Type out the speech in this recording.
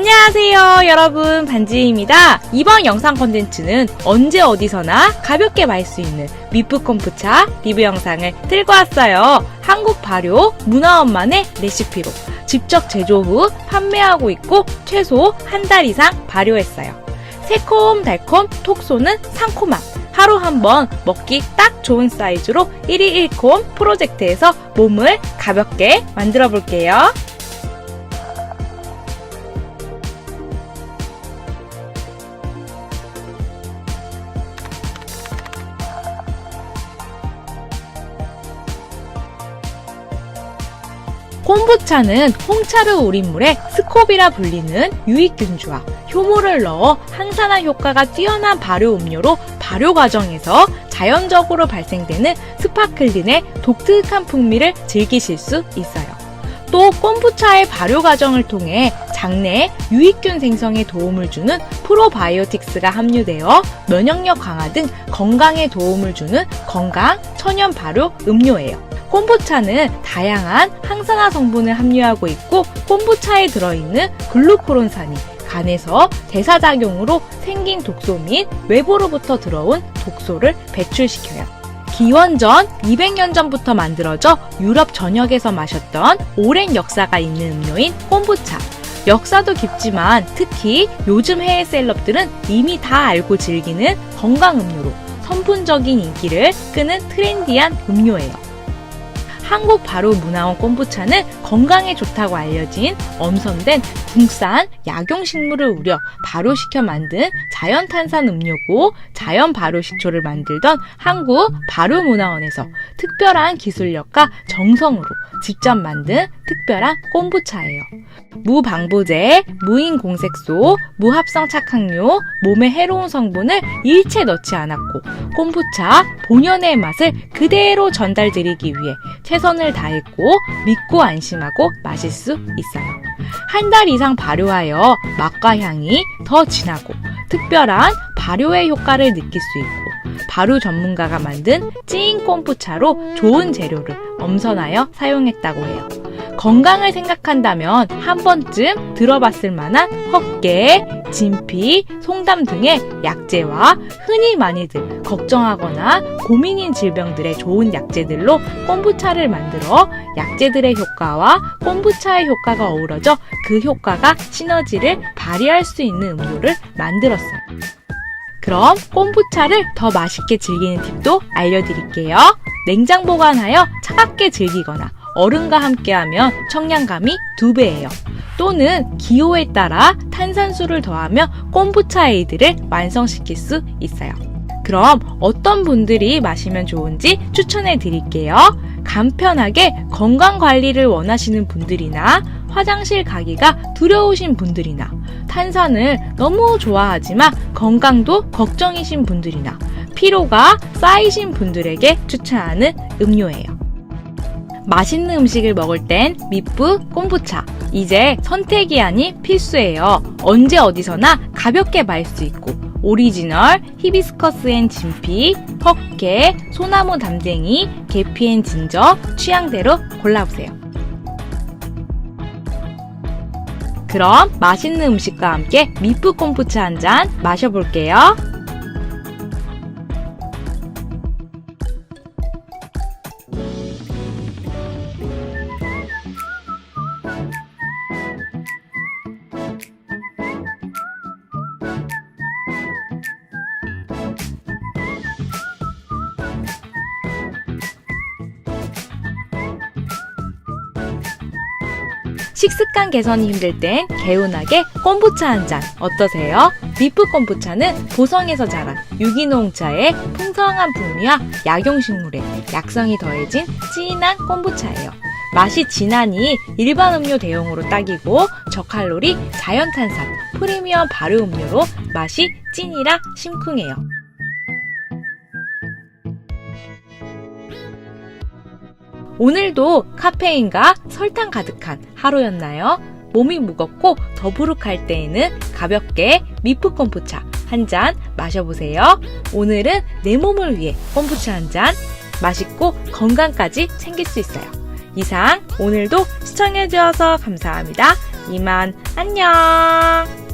안녕하세요 여러분. 반지입니다. 이번 영상 컨텐츠는 언제 어디서나 가볍게 마실 수 있는 미프 콤부차 리뷰 영상을 들고 왔어요. 한국 발효 문화원만의 레시피로 직접 제조 후 판매하고 있고 최소 한 달 이상 발효했어요. 새콤달콤 톡 쏘는 상콤함. 하루 한 번 먹기 딱 좋은 사이즈로 1일 1콤 프로젝트에서 몸을 가볍게 만들어 볼게요. 콤부차는 홍차를 우린 물에 스코비라 불리는 유익균주와 효모를 넣어 항산화 효과가 뛰어난 발효 음료로 발효 과정에서 자연적으로 발생되는 스파클린의 독특한 풍미를 즐기실 수 있어요. 또 콤부차의 발효 과정을 통해 장내에 유익균 생성에 도움을 주는 프로바이오틱스가 함유되어 면역력 강화 등 건강에 도움을 주는 건강 천연 발효 음료예요. 콤부차는 다양한 항산화 성분을 함유하고 있고 콤부차에 들어있는 글루코론산이 간에서 대사작용으로 생긴 독소 및 외부로부터 들어온 독소를 배출시켜요. 기원전 200년 전부터 만들어져 유럽 전역에서 마셨던 오랜 역사가 있는 음료인 콤부차. 역사도 깊지만 특히 요즘 해외 셀럽들은 이미 다 알고 즐기는 건강 음료로 선풍적인 인기를 끄는 트렌디한 음료예요. 한국 바로 문화원 콤부차는 건강에 좋다고 알려진 엄선된 국산 약용식물을 우려 발효시켜 만든 자연탄산 음료고 자연 발효식초를 만들던 한국 발효문화원에서 특별한 기술력과 정성으로 직접 만든 특별한 콤부차예요. 무방부제, 무인공색소, 무합성 착향료, 몸에 해로운 성분을 일체 넣지 않았고 콤부차 본연의 맛을 그대로 전달드리기 위해 최선을 다했고 믿고 안심하고 마실 수 있어요. 한 달 이상 발효하여 맛과 향이 더 진하고 특별한 발효의 효과를 느낄 수 있고 발효 전문가가 만든 찐 콤부차로 좋은 재료를 엄선하여 사용했다고 해요. 건강을 생각한다면 한 번쯤 들어봤을 만한 헛개, 진피, 송담 등의 약재와 흔히 많이들 걱정하거나 고민인 질병들의 좋은 약재들로 콤부차를 만들어 약재들의 효과와 콤부차의 효과가 어우러져 그 효과가 시너지를 발휘할 수 있는 음료를 만들었어요. 그럼 콤부차를 더 맛있게 즐기는 팁도 알려드릴게요. 냉장 보관하여 차갑게 즐기거나 얼음과 함께하면 청량감이 두 배예요. 또는 기호에 따라 탄산수를 더하며 콤부차 에이드를 완성시킬 수 있어요. 그럼 어떤 분들이 마시면 좋은지 추천해 드릴게요. 간편하게 건강 관리를 원하시는 분들이나 화장실 가기가 두려우신 분들이나 탄산을 너무 좋아하지만 건강도 걱정이신 분들이나 피로가 쌓이신 분들에게 추천하는 음료예요. 맛있는 음식을 먹을 땐 미프 콤부차. 이제 선택이 아닌 필수예요. 언제 어디서나 가볍게 마실 수 있고 오리지널, 히비스커스 앤 진피, 헛개, 소나무 담쟁이, 계피 앤 진저 취향대로 골라보세요. 그럼 맛있는 음식과 함께 미프 콤부차 한잔 마셔볼게요. 식습관 개선이 힘들 땐 개운하게 콤부차 한 잔 어떠세요? 비프 콤부차는 보성에서 자란 유기농 차의 풍성한 풍미와 약용식물의 약성이 더해진 진한 콤부차예요. 맛이 진하니 일반 음료 대용으로 딱이고 저칼로리 자연탄산 프리미엄 발효 음료로 맛이 찐이라 심쿵해요. 오늘도 카페인과 설탕 가득한 하루였나요? 몸이 무겁고 더부룩할 때에는 가볍게 미프 콤부차 한 잔 마셔보세요. 오늘은 내 몸을 위해 콤부차 한 잔 맛있고 건강까지 챙길 수 있어요. 이상 오늘도 시청해주셔서 감사합니다. 이만 안녕!